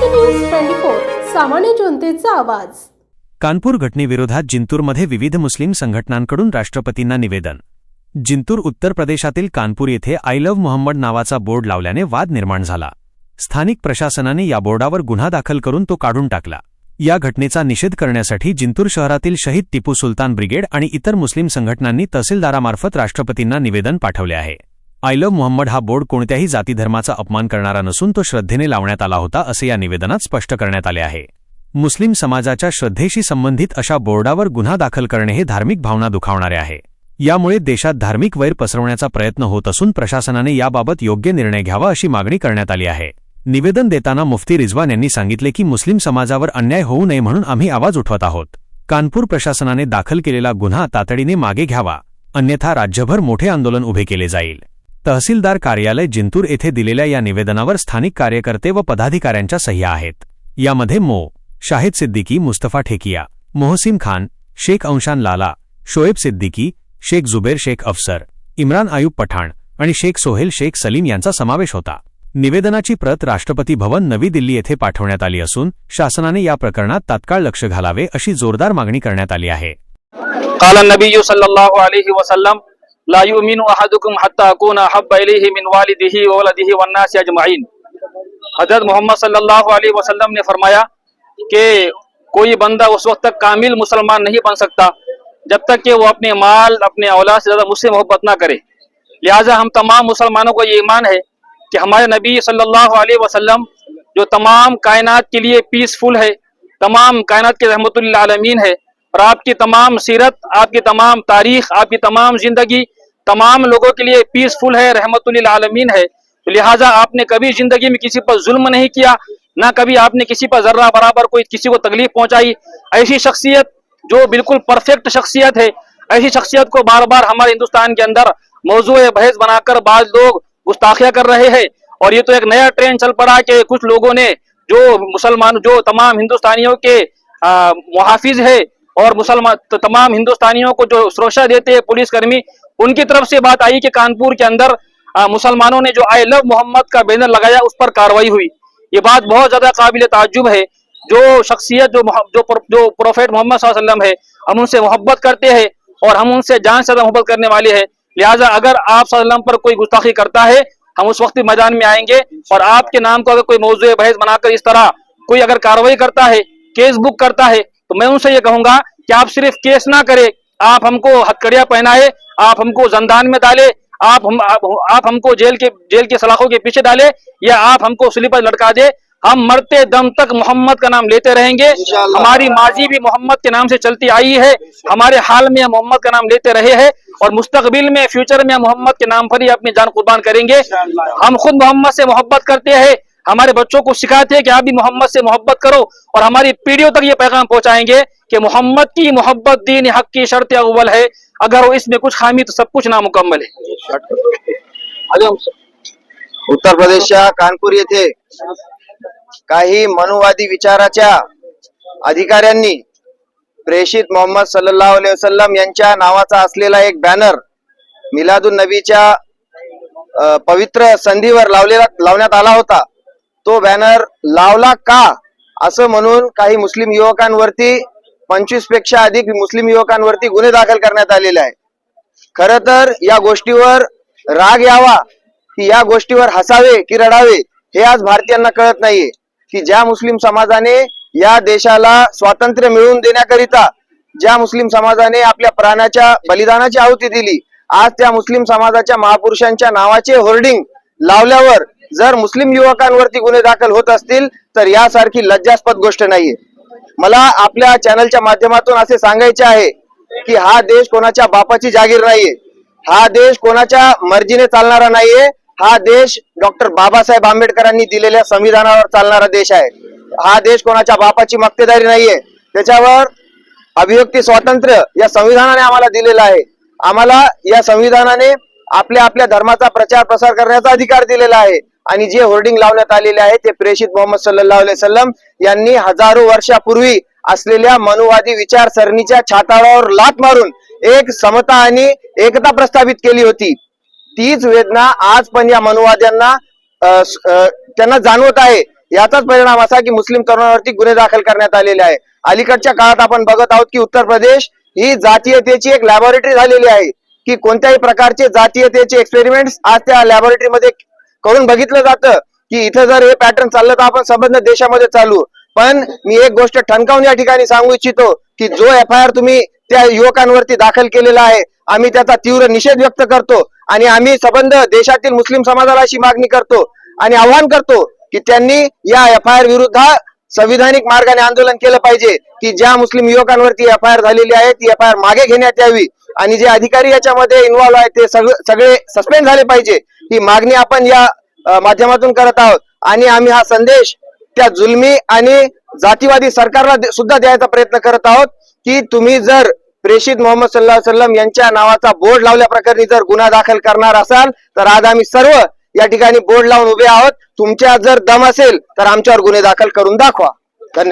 Maharashtra news twenty four सामान्य जनतेचा आवाज. कानपूर घटनेविरोधात जिंतूरमध्ये विविध मुस्लिम संघटनांकडून राष्ट्रपतींना निवेदन. जिंतूर उत्तर प्रदेशातील कानपूर येथे आय लव्ह मोहम्मद नावाचा बोर्ड लावल्याने वाद निर्माण झाला. स्थानिक प्रशासनाने या बोर्डावर गुन्हा दाखल करून तो काढून टाकला. या घटनेचा निषेध करण्यासाठी जिंतूर शहरातील शहीद टिपू सुलतान ब्रिगेड आणि इतर मुस्लिम संघटनांनी तहसीलदारामार्फत राष्ट्रपतींना निवेदन पाठवले आहे. आय लव्ह मोहम्मद हा बोर्ड कोणत्याही जातीधर्माचा अपमान करणारा नसून तो श्रद्धेने लावण्यात आला होता असे या निवेदनात स्पष्ट करण्यात आले आहे. मुस्लिम समाजाच्या श्रद्धेशी संबंधित अशा बोर्डावर गुन्हा दाखल करणे हे धार्मिक भावना दुखावणारे आहे. यामुळे देशात धार्मिक वैर पसरवण्याचा प्रयत्न होत असून प्रशासनाने याबाबत योग्य निर्णय घ्यावा अशी मागणी करण्यात आली आहे. निवेदन देताना मुफ्ती रिझवान यांनी सांगितले की मुस्लिम समाजावर अन्याय होऊ नये म्हणून आम्ही आवाज उठवत आहोत. कानपूर प्रशासनाने दाखल केलेला गुन्हा तातडीने मागे घ्यावा. अन्यथा राज्यभर मोठे आंदोलन उभे केले जाईल. तहसीलदार कार्यालय जिंतूर येथे दिलेल्या या निवेदनावर स्थानिक कार्यकर्ते व पदाधिकाऱ्यांच्या सह्या आहेत. यामध्ये मो. शाहिद सिद्दीकी मुस्तफा ठेकिया मोहसिम खान शेख अंशान लाला शोएब सिद्दीकी शेख जुबेर शेख अफसर इम्रान आयुब पठाण आणि शेख सोहेल शेख सलीम यांचा समावेश होता. निवेदनाची प्रत राष्ट्रपती भवन नवी दिल्ली येथे पाठवण्यात आली असून शासनाने या प्रकरणात तात्काळ लक्ष घालावे अशी जोरदार मागणी करण्यात आली आहे. काल नबी सल्लल्लाहु अलैहि वसल्लम لا يؤمن احدكم حتى اكون احب اليه من والده وولده والناس اجمعين حضرت محمد صلی اللہ علیہ وسلم نے فرمایا کہ کوئی بندہ اس وقت تک کامل مسلمان نہیں بن سکتا جب تک کہ وہ اپنے مال، اپنے اولاد سے زیادہ مجھ سے محبت نہ کرے۔ لہٰذا ہم تمام مسلمانوں کو یہ ایمان ہے کہ ہمارے نبی صلی اللہ علیہ وسلم جو تمام کائنات کے لیے پیسفل ہے، تمام کائنات کے رحمت اللہ عالمین ہے اور آپ کی تمام سیرت، آپ کی تمام تاریخ، آپ کی تمام زندگی تمام لوگوں کے لیے پیسفل ہے، رحمت للعالمین ہے۔ لہٰذا آپ نے کبھی زندگی میں کسی پر ظلم نہیں کیا، نہ کبھی آپ نے کسی پر ذرہ برابر کوئی کسی کو تکلیف پہنچائی۔ ایسی شخصیت جو بالکل پرفیکٹ شخصیت ہے، ایسی شخصیت کو بار بار ہمارے ہندوستان کے اندر موضوع بحث بنا کر بعض لوگ گستاخیہ کر رہے ہیں۔ اور یہ تو ایک نیا ٹرین چل پڑا کہ کچھ لوگوں نے جو مسلمان، جو تمام ہندوستانیوں کے محافظ ہے ने जो मुसलमान जो तमाम हिंदुस्तानियों के आ, मुहाफिज है और मुसलमान तो तमाम हिंदुस्तानियों को जो सुरक्षा देते हैं पुलिसकर्मी उनकी तरफ से बात आई कि कानपुर के अंदर आ, मुसलमानों ने जो आई लव मोहम्मद का बैनर लगाया उस पर कार्रवाई हुई ये बात बहुत ज्यादा काबिल ताजुब है जो शख्सियत जो मोह- जो प्रो- जो प्रोफेट मोहम्मद सल्लल्लाहु अलैहि वसल्लम है हम उनसे मोहब्बत करते हैं और हम उनसे जान से ज्यादा मोहब्बत करने वाले हैं लिहाजा अगर आप सल्लल्लाहु अलैहि वसल्लम पर कोई गुस्ताखी करता है हम उस वक्त मैदान में आएंगे और आपके नाम को अगर कोई मौजूद बहस बनाकर इस तरह कोई अगर कार्रवाई करता है केस बुक करता है तो मैं उनसे ये कहूंगा कि आप सिर्फ केस ना करें आप हमको हथकड़ियां पहनाए आप हमको जंदान में डाले आप हम आप, आप हमको जेल के जेल के सलाखों के पीछे डाले या आप हमको स्लीप पर लटका दे हम मरते दम तक मोहम्मद का नाम लेते रहेंगे हमारी माजी भी मोहम्मद के नाम से चलती आई है हमारे हाल में हम मोहम्मद का नाम लेते रहे हैं और मुस्तकबिल में फ्यूचर में हम मोहम्मद के नाम पर ही अपनी जान कुर्बान करेंगे हम खुद मोहम्मद से मोहब्बत करते हैं हमारे बच्चों को सिखाते हैं कि आप भी मोहम्मद से मोहब्बत करो और हमारी पीढ़ियों तक ये पैगाम पहुंचाएंगे कि मोहम्मद की मोहब्बत दीन हक की शर्त अव्वल है। अगर वो इसमें कुछ खामी तो सब कुछ नामुकम्मल है। उत्तर प्रदेशच्या कानपूर येथे काही मनुवादी विचाराच्या अधिकाऱ्यांनी प्रेषित मोहम्मद सल्लल्लाहु अलैहि वसल्लम यांच्या नावाचा असलेला एक बॅनर मिलादुन नबीच्या पवित्र संधीवर लावलेला लावण्यात आला होता. तो बॅनर लावला का? असं म्हणून काही मुस्लिम युवकांवरती पंचवीसपेक्षा अधिक मुस्लिम युवकांवरती गुन्हे दाखल करण्यात आलेले आहे खर तर या गोष्टीवर राग यावा की या गोष्टीवर हसावे की रडावे हे आज भारतीयांना कळत नाहीये. की ज्या मुस्लिम समाजाने या देशाला स्वातंत्र्य मिळवून देण्याकरिता ज्या मुस्लिम समाजाने आपल्या प्राणाच्या बलिदानाची आहुती दिली आज त्या मुस्लिम समाजाच्या महापुरुषांच्या नावाचे होर्डिंग लावल्यावर जर मुस्लिम युवकांवरती गुन्हे दाखल होत असतील तर यासारखी लज्जास्पद गोष्ट नाहीये. मला आपल्या चॅनलच्या माध्यमातून असे सांगायचे आहे की हा देश कोणाच्या बापाची जागीर नाहीये. हा देश कोणाच्या मर्जीने चालणारा नाहीये. हा देश डॉक्टर बाबासाहेब आंबेडकरांनी दिलेल्या संविधानावर चालणारा देश आहे. हा देश कोणाच्या बापाची मक्तेदारी नाहीये. त्याच्यावर अभिव्यक्ती स्वातंत्र्य या संविधानाने आम्हाला दिलेलं आहे. आम्हाला या संविधानाने आपल्या आपल्या धर्माचा प्रचार प्रसार करण्याचा अधिकार दिलेला आहे. आणि जे होर्डिंग लावण्यात आलेले आहे ते प्रेषित मोहम्मद सल्लल्लाहु अलैहि वसल्लम यांनी हजारो वर्षापूर्वी असलेल्या मनुवादी विचारसरणीच्या छाताळावर लात मारून एक समता आणि एकता प्रस्थापित केली होती. तीच वेदना आज पण या मनुवाद्यांना त्यांना जाणवत आहे. याचाच परिणाम असा की मुस्लिम तरुणांवरती गुन्हे दाखल करण्यात आलेले आहे. अलीकडच्या काळात आपण बघत आहोत की उत्तर प्रदेश ही जातीयतेची एक लॅबोरेटरी झालेली आहे. की कोणत्याही प्रकारचे जातीयतेचे एक्सपेरिमेंट आज त्या लॅबोरेटरीमध्ये करून बघितलं जातं की इथं जर हे पॅटर्न चाललं तर आपण संबंध देशामध्ये चालू. पण मी एक गोष्ट ठणकावून या ठिकाणी सांगू इच्छितो की जो एफ आय आर तुम्ही त्या युवकांवरती दाखल केलेला आहे आम्ही त्याचा तीव्र निषेध व्यक्त करतो आणि आम्ही संबंध देशातील मुस्लिम समाजाला अशी मागणी करतो आणि आव्हान करतो की त्यांनी या एफ आय आर विरुद्ध संविधानिक मार्गाने आंदोलन केलं पाहिजे की ज्या मुस्लिम युवकांवरती एफ आय आर झालेली आहे ती एफ आय आर मागे घेण्यात यावी. आणि जे अधिकारी याच्यामध्ये इन्व्हॉल्व आहेत ते सगळे सगळे सस्पेंड झाले पाहिजे. ही मागणी आपण या माध्यमातून करत आहोत. आणि आम्ही हा संदेश त्या जुलमी आणि जातीवादी सरकारला सुद्धा द्यायचा प्रयत्न करत आहोत की तुम्ही जर प्रेषित मोहम्मद सल्ला सल्लम यांच्या नावाचा बोर्ड लावल्या प्रकरणी जर गुन्हा दाखल करणार असाल तर आज आम्ही सर्व या ठिकाणी बोर्ड लावून उभे आहोत. तुमच्या जर दम असेल तर आमच्यावर गुन्हे दाखल करून दाखवा.